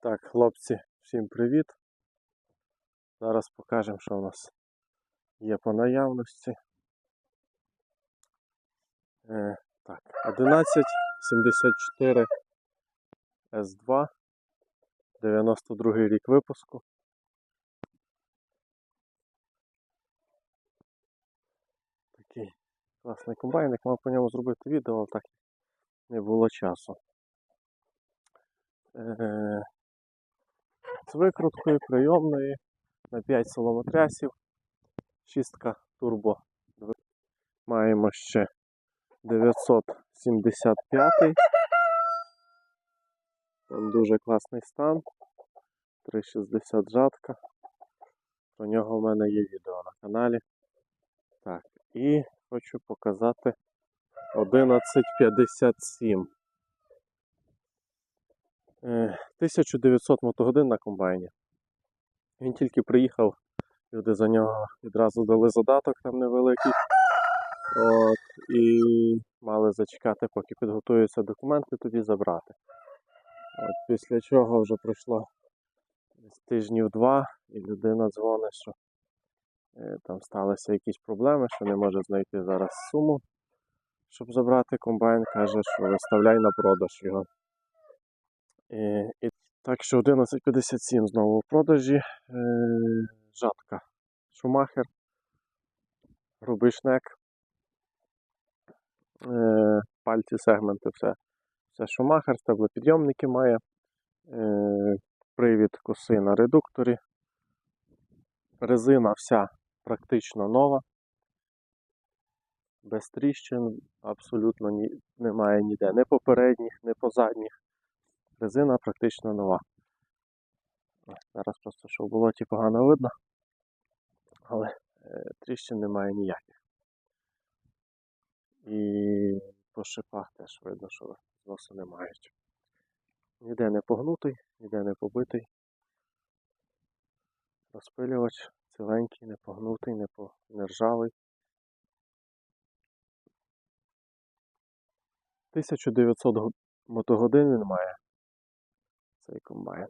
Так, хлопці, всім привіт. Зараз покажемо, що у нас є по наявності. Е, так, 1174 С2, 92 рік випуску. Такий класний комбайник, мав по ньому зробити відео, але так не було часу. Е, з викруткою прийомної на 5 соломотрясів. Шістка турбо. Маємо ще 975. Там дуже класний стан. 360 жатка. Про нього в мене є відео на каналі. Так, і хочу показати 1157. Е, 1900 мотогодин на комбайні. Він тільки приїхав, люди за нього відразу дали задаток там невеликий. От, і мали зачекати, поки підготуються документи, тоді забрати. От, після чого вже пройшло десь тижнів два, і людина дзвонить, що е, там сталися якісь проблеми, що не може знайти зараз суму, щоб забрати комбайн, каже, що виставляй на продаж його. І, і так що 11.57 знову в продажі. Е, жатка. Шумахер. Грубий. Е, пальці, сегменти, все. Все шумахер, стеблопідйомники має. Е, привід коси на редукторі. Резина вся практично нова. Без тріщин абсолютно ні, немає ніде. Не по передніх, не по задніх. Резина практично нова. Зараз просто що в болоті погано видно, але е, тріщин немає ніяких. І по шипах теж видно, що зносу не мають. Ніде не погнутий, ніде не побитий. Розпилювач ціленький, не погнутий, не, по... не ржавий. 1900 го- мотогодин він має цей комбайн.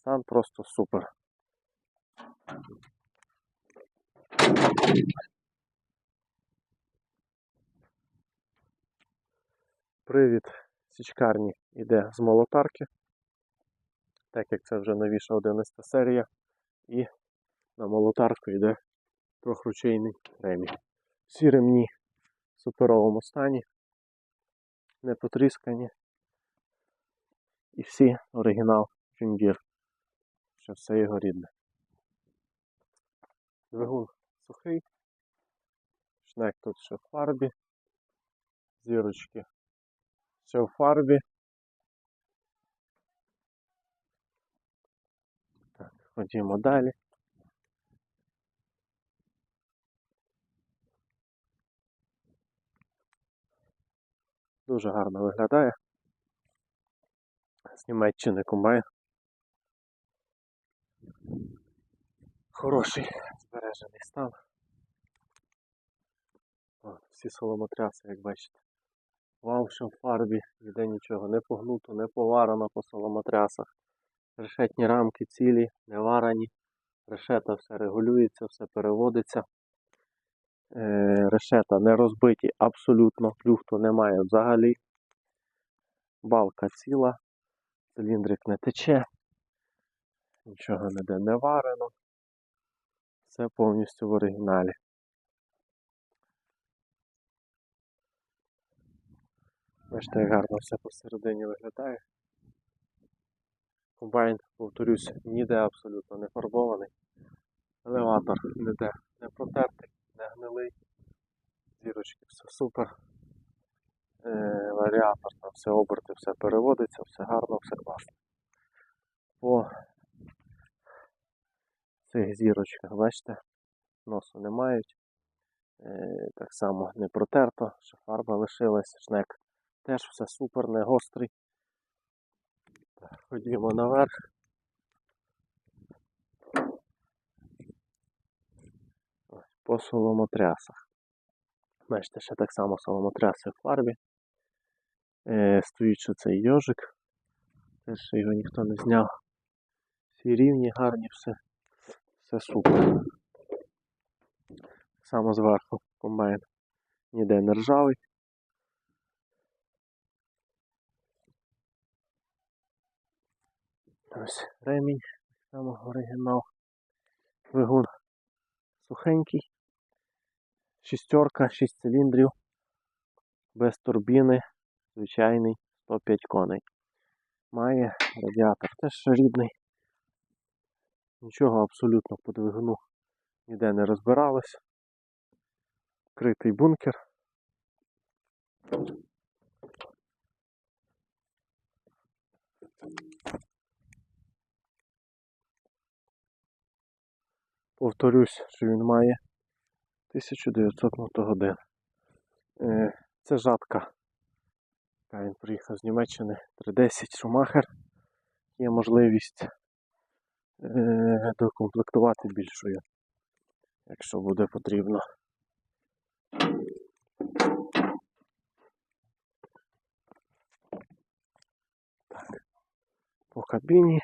Стан просто супер. Привід січкарні йде з молотарки, так як це вже новіша 11 серія. І на молотарку йде трьохручейний ремінь. Всі ремні в суперовому стані, не потріскані. І всі оригінал Джундір. Що все його рідне. Двигун сухий. Шнек тут ще в фарбі. Зірочки ще в фарбі. Так, ходімо далі. Дуже гарно виглядає. З Німеччини комбайн. Хороший збережений стан. О, всі соломотряси, як бачите. Вал ще в фарбі, ніде нічого не погнуто, не поварено по соломотрясах. Решетні рамки цілі, не варані. Решета все регулюється, все переводиться. Е, решета не розбиті абсолютно, люфту немає взагалі. Балка ціла, циліндрик не тече, нічого ніде не варено. Все повністю в оригіналі. Бачите, як гарно все посередині виглядає. Комбайн, повторюсь, ніде абсолютно не фарбований. Елеватор ніде не протертий, не гнилий. Зірочки, все супер. Е, варіатор, там все оберти, все переводиться, все гарно, все класно. По цих зірочках, бачите, носу не мають. Е, так само не протерто, ще фарба лишилась, шнек теж все супер, не гострий. Ходімо наверх. По соломотрясах. Бачите, ще так само соломотряси в фарбі. Е, стоїть цей йожик. Теж його ніхто не зняв. Всі рівні, гарні, все. Все супер. Саме зверху комбайн ніде не ржавий. Ось ремінь, само оригінал. Двигун сухенький. Шістерка, 6 циліндрів. Без турбіни. Звичайний 105 коней. Має радіатор теж рідний. Нічого абсолютно по двигуну ніде не розбиралось. Критий бункер. Повторюсь, що він має 1900 мотогодин. Е, Це жатка. Та Він приїхав з Німеччини 310 Шумахер. Є можливість е, докомплектувати більшою, якщо буде потрібно. Так. По кабіні.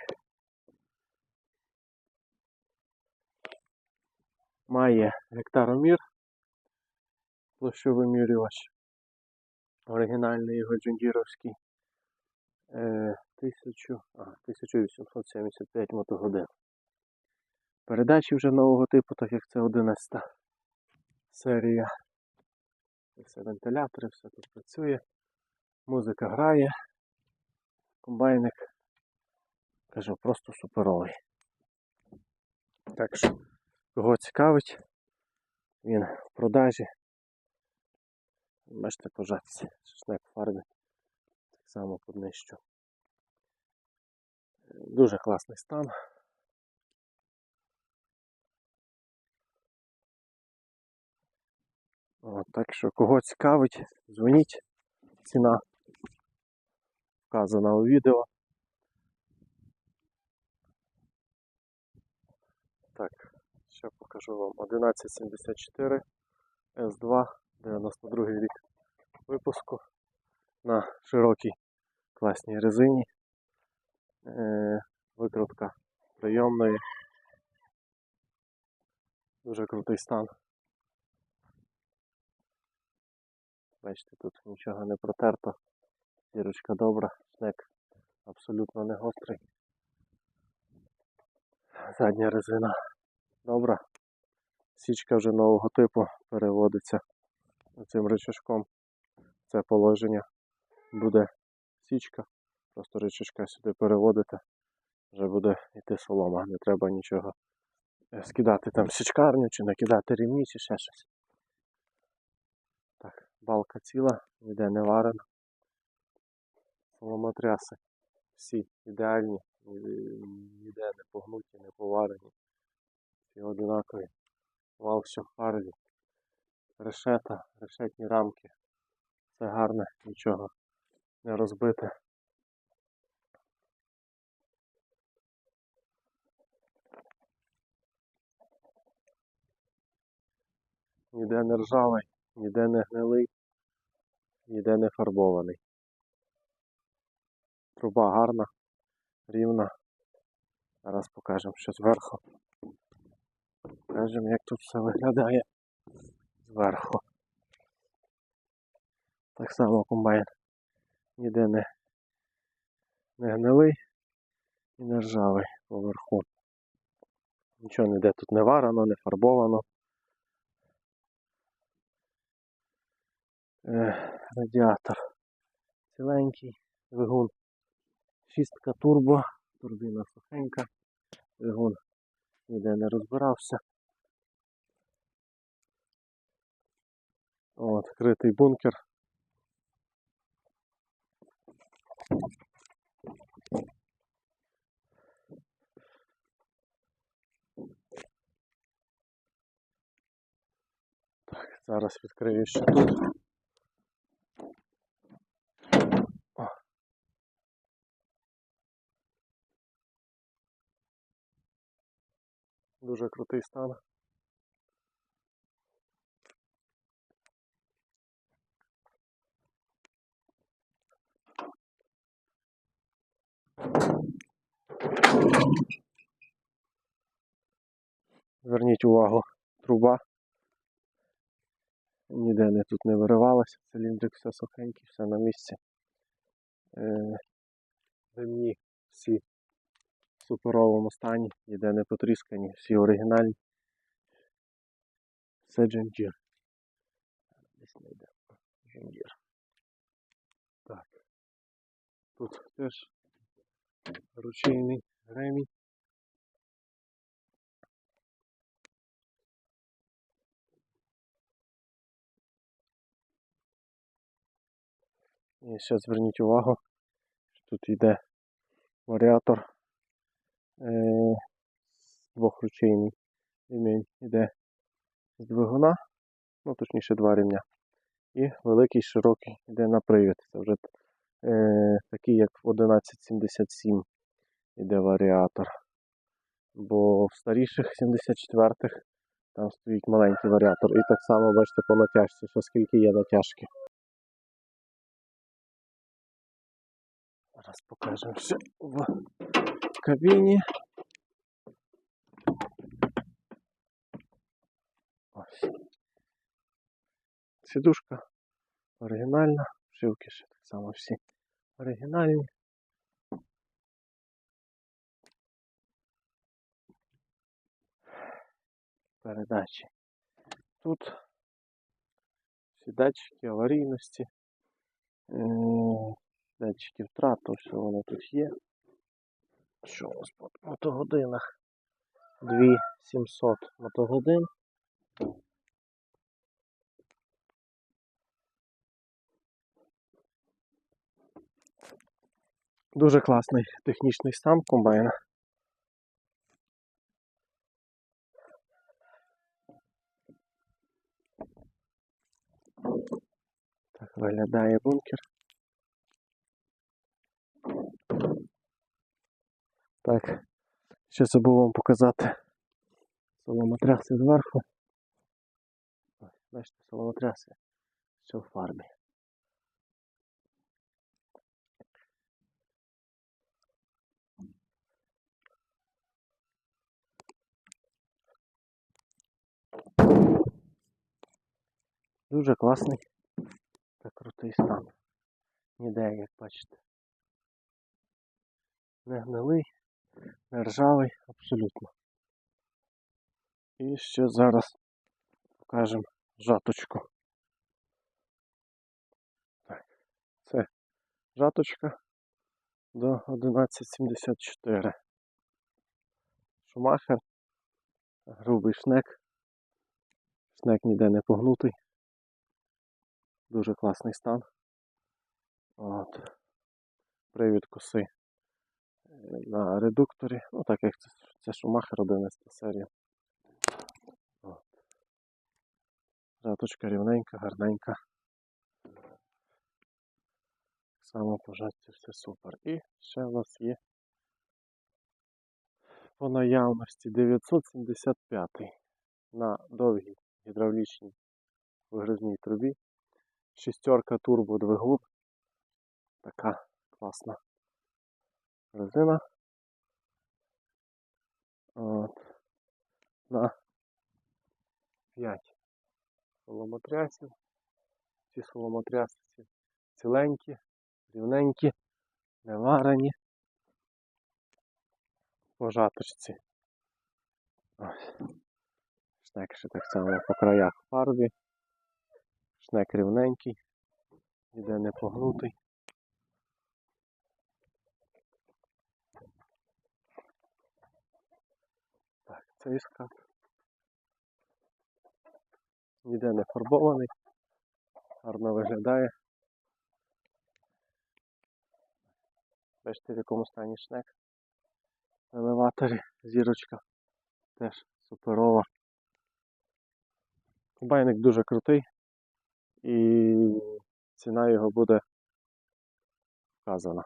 Має гектаромір, площовимірювач. Оригінальний його джундіровський. Е, 1000, а, 1875 мотогодин. Передачі вже нового типу, так як це 11 серія. Все вентилятори, все тут працює. Музика грає. Комбайник, кажу, просто суперовий. Так що, кого цікавить, він в продажі. Бачите, пожатися. Шашлик фарби. Так само поднищу. Дуже класний стан. От, так що кого цікавить, дзвоніть. Ціна вказана у відео. Так, ще покажу вам 1174 S2, 92 рік випуску на широкій класній резині. Е, викрутка прийомної. Дуже крутий стан. Бачите, тут нічого не протерто. Зірочка добра, снег абсолютно не гострий. Задня резина добра. Січка вже нового типу переводиться цим рычажком. Це положення буде січка. Просто рычажка сюди переводите, вже буде йти солома. Не треба нічого е, скидати там січкарню чи накидати рівні, чи ще щось. Так, балка ціла, ніде не варена. Соломотряси. Всі ідеальні, ніде не погнуті, не поварені. Всі одинакові. Вал все в фарбі. Решета, решетні рамки. Все гарне, нічого не розбите. Ніде не ржавий, ніде не гнилий, ніде не фарбований. Труба гарна, рівна. Зараз покажемо, що зверху. Покажемо, як тут все виглядає зверху. Так само комбайн ніде не, не гнилий і не ржавий поверху. Нічого ніде тут не варено, не фарбовано. Е, радіатор ціленький, двигун шістка турбо, турбіна сухенька, двигун ніде не розбирався. От, критий бункер. Так, зараз відкрию ще тут. Дуже крутий стан. Зверніть увагу, труба. Ніде не тут не виривалася, циліндрик все сухенький, все на місці. Ремні всі в суперовому стані, ніде не потріскані, всі оригінальні. Все джинджір. Десь не йде. Джинджір. Так. Тут теж ручейний ремінь. І ще зверніть увагу, що тут йде варіатор е, двохручейний ремінь йде з двигуна, ну точніше два ремня. І великий широкий йде на привід. Це вже е, такий, як в 1177 йде варіатор. Бо в старіших 74-х там стоїть маленький варіатор. І так само бачите по натяжці, що скільки є натяжки. Зараз покажемо ще в кабіні. Ось. Сідушка оригінальна, вшивки ще само всі оригінальні. Передачі. Тут всі датчики аварійності, датчики втрат, то все воно тут є. Що у нас по мотогодинах? 2700 мотогодин. Дуже класний технічний стан комбайна. Так виглядає бункер. Так, ще забув вам показати соломотряси зверху. Бачите, соломотряси ще в фарбі. Дуже класний та крутий стан. Ніде, як бачите. Не гнилий, не ржавий, абсолютно. І ще зараз покажемо жаточку. Так, це жаточка до 1174. Шумахер, грубий шнек. Шнек ніде не погнутий. Дуже класний стан. От. Привід коси е, на редукторі. Ну так як це, це Шумахер 11 серія. От. Жаточка рівненька, гарненька. Само по жатці все супер. І ще у нас є по наявності 975 на довгій гідравлічній вигризній трубі. Шістерка турбо двигун. Така класна резина. От. На 5 соломотрясів. Ці соломотряси ці ціленькі, рівненькі, не варені. По жаточці. Ось. Шнек ще так само по краях фарбі. Шнек рівненький, ніде не погнутий. Так, цей скат. Ніде не фарбований, гарно виглядає. Бачите, в якому стані шнек. В елеваторі зірочка теж суперова. Комбайник дуже крутий і ціна його буде вказана.